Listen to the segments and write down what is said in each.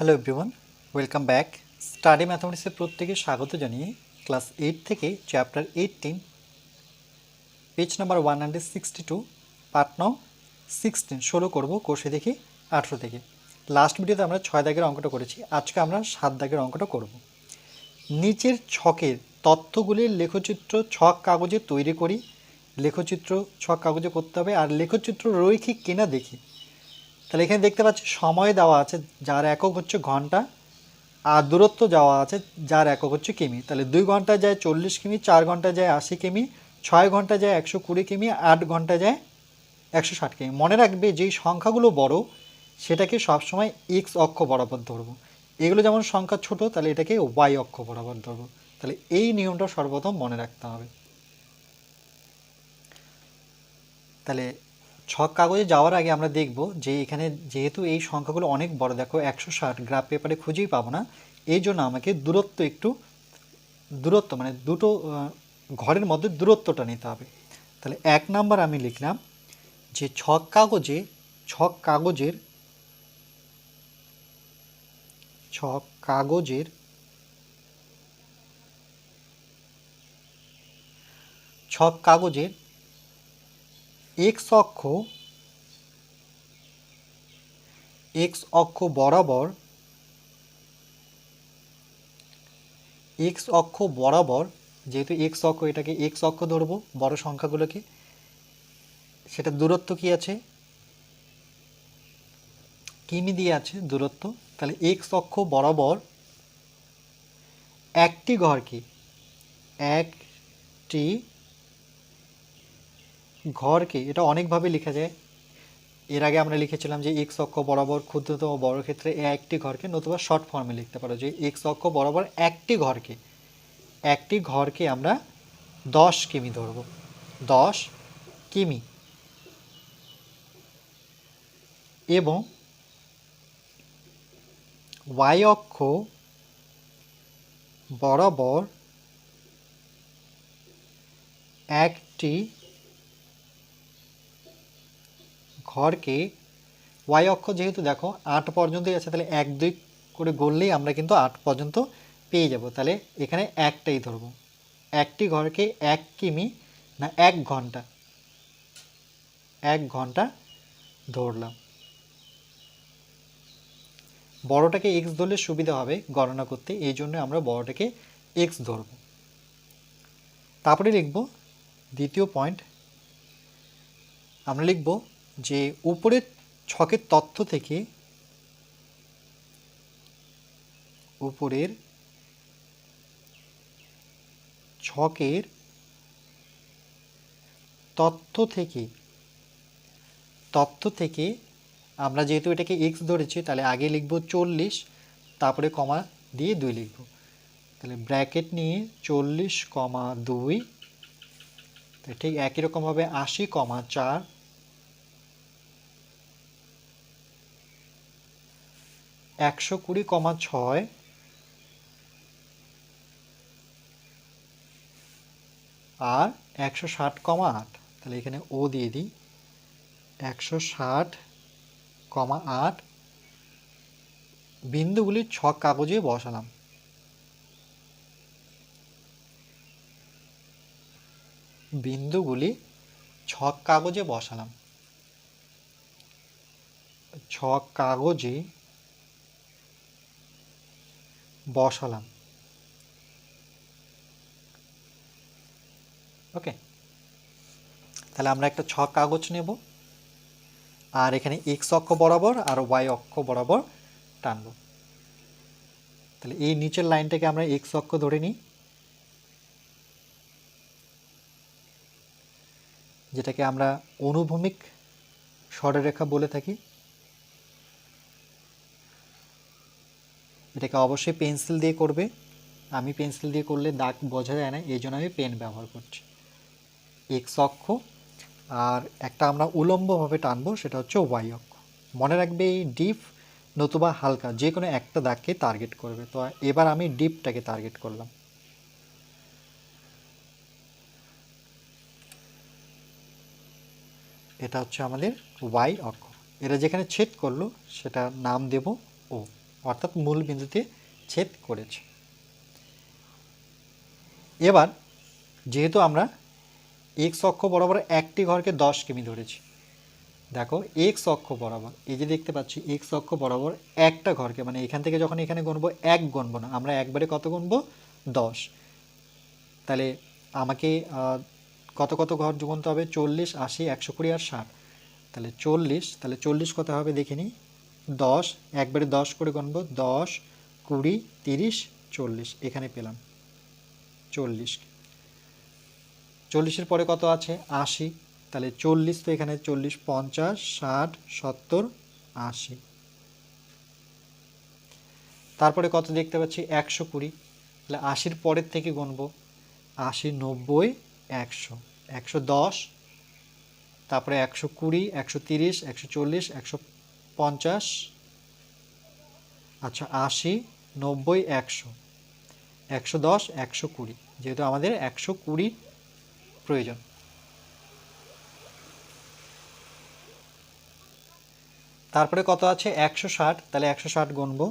Hello everyone welcome back study ম্যাথামেটিক্সের প্রত্যেকে স্বাগত জানিয়ে ক্লাস এইট থেকে chapter eighteen page number one hundred sixty two part নং sixteen ষোলো করব কোষে দেখি, আঠেরো থেকে। লাস্ট ভিডিওতে আমরা ছয় দাগের অঙ্কটা করেছি। আজকে আমরা সাত দাগের অঙ্কটা করব। নিচের ছকের তথ্যগুলির লেখচিত্র ছক কাগজে তৈরি করি। লেখচিত্র ছক কাগজে করতে হবে। আর লেখচিত্র রৈখিক কিনা দেখি। তাহলে এখানে দেখতে পাচ্ছি সময় দেওয়া আছে, যার একক হচ্ছে ঘণ্টা, আর দূরত্ব যাওয়া আছে, যার একক হচ্ছে কিমি। তাহলে দুই ঘন্টায় যায় চল্লিশ কিমি, চার ঘন্টায় যায় আশি কিমি, ছয় ঘন্টায় যায় একশো কুড়ি কিমি, আট ঘণ্টা যায় একশো ষাট কিমি। মনে রাখবে যেই সংখ্যাগুলো বড়, সেটাকে সবসময় এক্স অক্ষ বরাবর ধরবো। এগুলো যেমন সংখ্যা ছোট, তাহলে এটাকে ওয়াই অক্ষ বরাবর ধরবো। তাহলে এই নিয়মটা সর্বপ্রথম মনে রাখতে হবে। তাহলে ছক কাগজে যাওয়ার আগে আমরা দেখব যে এখানে যেহেতু এই সংখ্যাগুলো অনেক বড়, দেখো একশো ষাট গ্রাফ পেপারে খুঁজেই পাবো না। এই জন্য আমাকে দূরত্ব একটু, দূরত্ব মানে দুটো ঘরের মধ্যে দূরত্বটা নিতে হবে। তাহলে এক নাম্বার আমি লিখলাম যে ছক কাগজে, ছক কাগজের ছক কাগজের ছক কাগজের এক্স অক্ষ এক্স অক্ষ বরাবর এক্স অক্ষ বরাবর, যেহেতু এক্স অক্ষ এটাকে এক্স অক্ষ ধরবো, বড় সংখ্যাগুলোকে সেটা দূরত্ব কি আছে? কিমি দিয়ে আছে দূরত্ব, তাহলে এক্স অক্ষ বরাবর একটি ঘরকে একটি ঘরকে, এটা অনেকভাবে লেখা যায়। এর আগে আমরা লিখেছিলাম যে এক্স অক্ষ বরাবর ক্ষুদ্রতম বড় ক্ষেত্রে এ একটি ঘরকে, নতুবা শর্ট ফর্মে লিখতে পারো যে এক্স অক্ষ বরাবর একটি ঘরকে একটি ঘরকে আমরা দশ কিমি ধরব। দশ কিমি। এবং ওয়াই অক্ষ বরাবর একটি ঘরকে ওয়াই অক্ষ যেহেতু দেখো আট পর্যন্তই আছে, তাহলে এক দুই করে গড়লেই আমরা কিন্তু আট পর্যন্ত পেয়ে যাব। তাহলে এখানে একটাই ধরবো। একটি ঘরকে এক কিমি না এক ঘণ্টা এক ঘণ্টা ধরলাম। বড়টাকে এক্স ধরলে সুবিধা হবে গণনা করতে, এই জন্য আমরা বড়টাকে এক্স ধরব। তারপরে লিখব দ্বিতীয় পয়েন্ট আমরা লিখব যে উপরের ছকের তথ্য থেকে উপরের ছকের তথ্য থেকে তথ্য থেকে আমরা যেহেতু এটাকে এক্স ধরেছি, তাহলে আগে লিখব চল্লিশ, তারপরে কমা দিয়ে দুই লিখব। তাহলে ব্র্যাকেট নিয়ে চল্লিশ কমা দুই ঠিক একই রকমভাবে আশি কমা চার একশো কুড়ি কমা ছয়। আর একশো ষাট কমা আট। তাহলে এখানে ও দিয়ে দিই। একশো ষাট কমা আট। বিন্দুগুলি ছক কাগজে বসালাম। বিন্দুগুলি ছক কাগজে বসালাম। ছক কাগজে বসালাম। ওকে তাহলে আমরা একটা ছক কাগজ নেব। আর এখানে এক্স অক্ষ বরাবর আর ওয়াই অক্ষ বরাবর টানব। তাহলে এই নিচের লাইনটাকে আমরা এক্স অক্ষ ধরে নিই। যেটাকে আমরা অনুভূমিক সরলরেখা বলে থাকি। এটাকে অবশ্যই পেন্সিল দিয়ে করবে। আমি পেন্সিল দিয়ে করলে দাগ বোঝা যায় না, এই জন্য আমি পেন ব্যবহার করছি। এক্স অক্ষ, আর একটা আমরা উলম্বভাবে টানবো, সেটা হচ্ছে ওয়াই অক্ষ। মনে রাখবে এই ডিপ নতুবা হালকা, যে কোনো একটা দাগকে টার্গেট করবে। তো এবার আমি ডিপটাকে টার্গেট করলাম। এটা হচ্ছে আমাদের ওয়াই অক্ষ। এরা যেখানে ছেদ করল সেটা নাম দেব ও। অর্থাৎ মূল বিন্দুতে ছেদ করেছে। এবার যেহেতু আমরা এক্স অক্ষ বরাবর একটি ঘরকে দশ কিমি ধরেছি, দেখো এক্স অক্ষ বরাবর, এই যে দেখতে পাচ্ছি এক্স অক্ষ বরাবর একটা ঘরকে মানে এখান থেকে যখন এখানে গুনবো এক গুনবো না, আমরা একবারে কত গুনবো? দশ। তাহলে আমাকে কত কত ঘর গুনতে হবে? চল্লিশ, আশি, একশো কুড়ি আর ষাট। তাহলে চল্লিশ তাহলে চল্লিশ কত হবে দেখিনি দশ, একবারে দশ করে গুনবো, দশ, কুড়ি, তিরিশ, চল্লিশ। এখানে পেলাম চল্লিশ। চল্লিশের পরে কত আছে? আশি। তাহলে চল্লিশ তো এখানে চল্লিশ, পঞ্চাশ, ষাট, সত্তর, আশি। তারপরে কত দেখতে পাচ্ছি? একশো কুড়ি। তাহলে আশির পরের থেকে গুনবো। আশি, নব্বই, একশো। একশো দশ, তারপরে একশো কুড়ি, একশো তিরিশ, একশো চল্লিশ, একশো পঞ্চাশ আচ্ছা আশি, নব্বই, একশো। একশো দশ, একশো কুড়ি, যেহেতু আমাদের একশো কুড়ি প্রয়োজন। তারপরে কত আছে? একশো ষাট, তাহলে একশো ষাট গুনবো।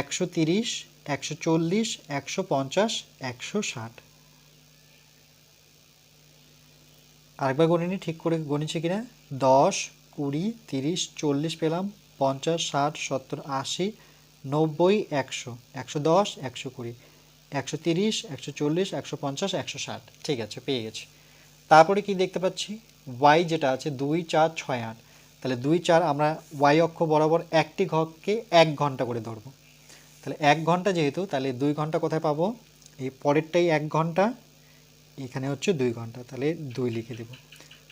একশো তিরিশ, একশো চল্লিশ, একশো পঞ্চাশ, একশো ষাট। আরেকবার গণিনি ঠিক করে গণিছে কিনা? দশ কুড়ি, তিরিশ, চল্লিশ পেলাম, পঞ্চাশ, ষাট, সত্তর, আশি, নব্বই, একশো। একশো দশ, একশো কুড়ি। একশো তিরিশ, একশো চল্লিশ, একশো পঞ্চাশ, একশো ষাট। ঠিক আছে, পেয়ে গেছি। তারপরে কি দেখতে পাচ্ছি? ওয়াই যেটা আছে দুই, চার, ছয়, আট। তাহলে দুই, চার আমরা ওয়াই অক্ষ বরাবর একটি ঘরকে এক ঘণ্টা করে ধরবো। তাহলে এক ঘণ্টা যেহেতু, তাহলে দুই ঘণ্টা কোথায় পাবো? এই পরেরটাই এক ঘণ্টা, এখানে হচ্ছে দুই ঘণ্টা। তাহলে দুই লিখে দেব।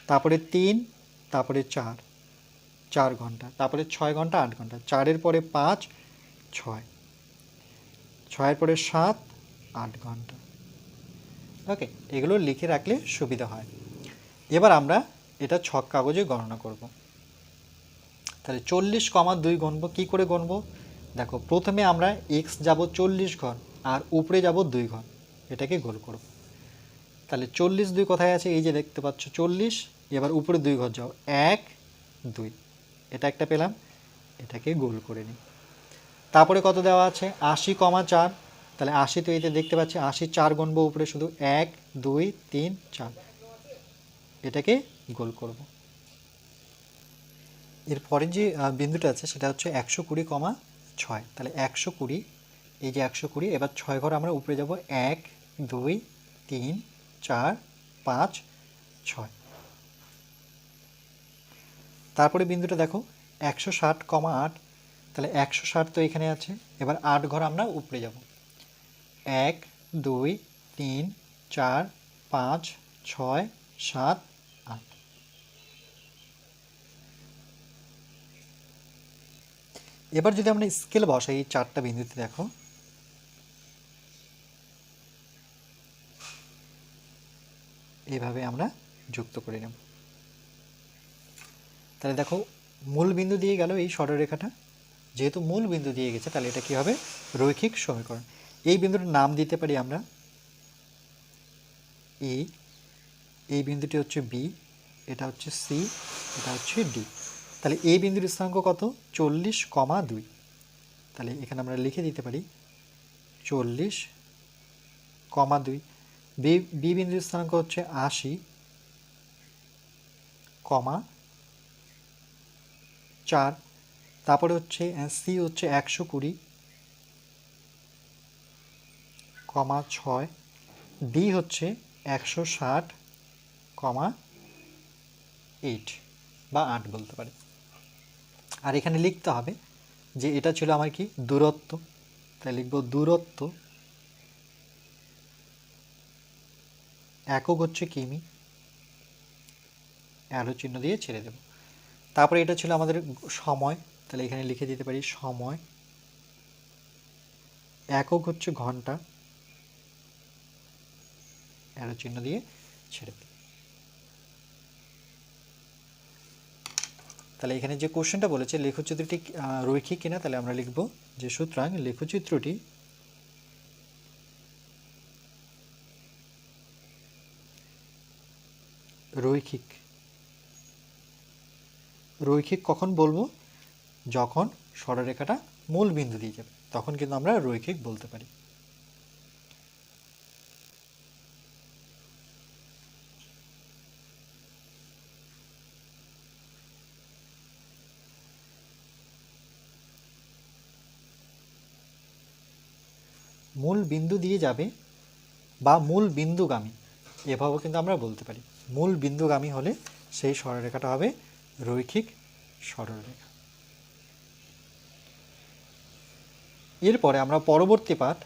তারপরে তিন, তারপরে চার। চার ঘণ্টা, তারপরে ছয় ঘণ্টা, আট ঘণ্টা, চারের পরে পাঁচ, ছয়। ছয়ের পরে সাত, আট ঘণ্টা। ওকে, এগুলো লিখে রাখলে সুবিধা হয়। এবার আমরা এটা ছক কাগজে গণনা করব। তাহলে চল্লিশ কমা দুই গণবো, কী করে গণবো? দেখো, প্রথমে আমরা এক্স যাব চল্লিশ ঘর আর উপরে যাব দুই ঘর এটাকে গোল করব। তাহলে চল্লিশ দুই কোথায় আছে? এই যে দেখতে পাচ্ছ, চল্লিশ, এবার উপরে দুই ঘর যাও, এক, দুই। এটা একটা পেলাম, এটাকে গোল করে নিই। তারপরে কত দেওয়া আছে? আশি কমা চার। তাহলে আশি তো এইতে দেখতে পাচ্ছি, আশি চার গণবো উপরে শুধু এক, দুই, তিন, চার। এটাকে গোল করব। এরপরে যে বিন্দুটা আছে, সেটা হচ্ছে একশো কুড়ি কমা ছয়। তাহলে একশো কুড়ি, এই যে একশো কুড়ি, এবার ছয় ঘর আমরা উপরে যাব। এক, দুই, তিন, চার, পাঁচ, ছয়। তারপরে বিন্দুটা দেখো, একশো ষাট, কমা আট, তাহলে একশো ষাট তো এখানে আছে, এবার আট ঘর আমরা উপরে যাব। এক, দুই, তিন, চার, পাঁচ, ছয়, সাত, আট। এবার যদি আমরা স্কেল বসাই এই চারটা বিন্দুতে দেখো, এভাবে আমরা যুক্ত করে নেব। তাহলে দেখো, মূল বিন্দু দিয়ে গেল এই সরলরেখাটা। যেহেতু মূল বিন্দু দিয়ে গেছে, তাহলে এটা কি হবে? রৈখিক সমীকরণ। এই বিন্দুটার নাম দিতে পারি আমরা। এ এই বিন্দুটি হচ্ছে বি এটা হচ্ছে সি এটা হচ্ছে ডি তাহলে এই বিন্দুর স্থানাঙ্ক কত? চল্লিশ কমা দুই। তাহলে এখানে আমরা লিখে দিতে পারি, চল্লিশ কমা দুই। বি বিন্দুর স্থানাঙ্ক হচ্ছে আশি কমা চার, তারপরে হচ্ছে সি হচ্ছে একশো কুড়ি, কমা ছয়, ডি হচ্ছে একশো ষাট, কমা এইট বা আট বলতে পারি। আর এখানে লিখতে হবে যে এটা ছিল আমার কি? দূরত্ব। তাই লিখব দূরত্ব একক হচ্ছে কিমি অ্যারো চিহ্ন দিয়ে ছেড়ে দেব। তারপরে এটা ছিল আমাদের সময়। তাহলে এখানে লিখে দিতে পারি সময়। একক হচ্ছে ঘণ্টা। অ্যারো চিহ্ন দিয়ে ছেড়ে দিই। তাহলে এখানে যে কোশ্চেনটা বলেছে, লেখচিত্রটি রৈখিক কিনা, তাহলে আমরা লিখব যে সুতরাং লেখচিত্রটি রৈখিক। রৈখিক কখন বলব? যখন সরলরেখাটা মূল বিন্দু দিয়ে যাবে, তখন কিন্তু আমরা রৈখিক বলতে পারি। মূল বিন্দু দিয়ে যাবে বা মূল বিন্দুগামী এভাবেও কিন্তু আমরা বলতে পারি। মূল বিন্দুগামী হলে সেই সরলরেখাটা হবে রৈখিক সরলরেখা এরপরে আমরা পরবর্তী পাঠ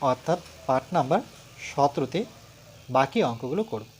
অর্থাৎ পাঠ নাম্বার সতেরোতে বাকি অঙ্কগুলো করব।